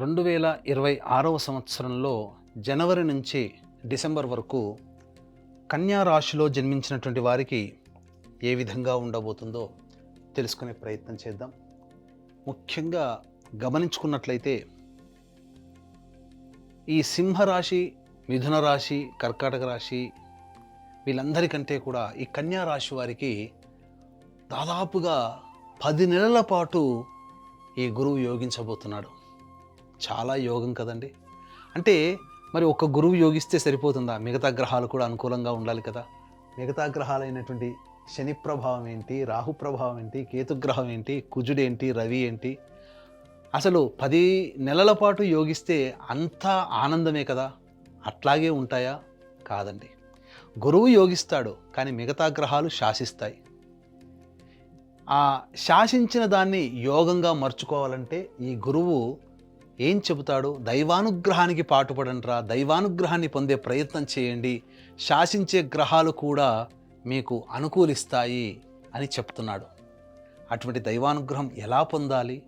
రెండు వేల ఇరవై ఆరవ సంవత్సరంలో జనవరి నుంచి డిసెంబర్ వరకు కన్యా రాశిలో జన్మించినటువంటి వారికి ఏ విధంగా ఉండబోతుందో తెలుసుకునే ప్రయత్నం చేద్దాం. ముఖ్యంగా గమనించుకున్నట్లయితే ఈ సింహరాశి మిథున రాశి కర్కాటక రాశి వీళ్ళందరికంటే కూడా ఈ కన్యా రాశి వారికి దాదాపుగా పది నెలల పాటు ఈ గురువు యోగించబోతున్నాడు. చాలా యోగం కదండి. అంటే మరి ఒక గురువు యోగిస్తే సరిపోతుందా? మిగతా గ్రహాలు కూడా అనుకూలంగా ఉండాలి కదా. మిగతా గ్రహాలైనటువంటి శని ప్రభావం ఏంటి? రాహు ప్రభావం ఏంటి? కేతుగ్రహం ఏంటి? కుజుడేంటి రవి ఏంటి? అసలు పది నెలల పాటు యోగిస్తే అంతా ఆనందమే కదా? అట్లాగే ఉంటాయా? కాదండి. గురువు యోగిస్తాడు కానీ మిగతా గ్రహాలు శాసిస్తాయి. ఆ శాసించిన దాన్ని యోగంగా మర్చుకోవాలంటే ఈ గురువు ఏం చెబుతాడు? దైవానుగ్రహానికి పాటుపడంట్రా దైవానుగ్రహాన్ని పొందే ప్రయత్నం చేయండి. శాసించే గ్రహాలు కూడా మీకు అనుకూలిస్తాయి అని చెప్తున్నాడు. అటువంటి దైవానుగ్రహం ఎలా పొందాలి?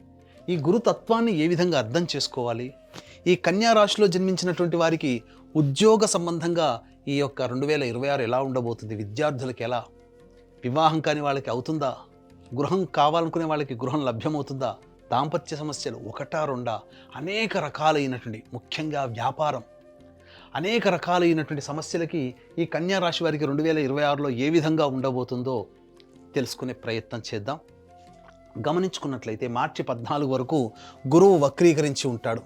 ఈ గురుతత్వాన్ని ఏ విధంగా అర్థం చేసుకోవాలి? ఈ కన్యా రాశిలో జన్మించినటువంటి వారికి ఉద్యోగ సంబంధంగా ఈ యొక్క రెండు వేల ఇరవై ఆరు ఎలా ఉండబోతుంది? విద్యార్థులకు ఎలా? వివాహం కాని వాళ్ళకి అవుతుందా? గృహం కావాలనుకునే వాళ్ళకి గృహం లభ్యమవుతుందా? దాంపత్య సమస్యలు ఒకటా రెండా అనేక రకాలైనటువంటి ముఖ్యంగా వ్యాపారం. అనేక రకాలైనటువంటి సమస్యలకి ఈ కన్యా రాశి వారికి రెండు వేల ఇరవై ఆరులో ఏ విధంగా ఉండబోతుందో తెలుసుకునే ప్రయత్నం చేద్దాం. గమనించుకున్నట్లయితే మార్చి పద్నాలుగు వరకు గురువు వక్రీకరించి ఉంటాడు.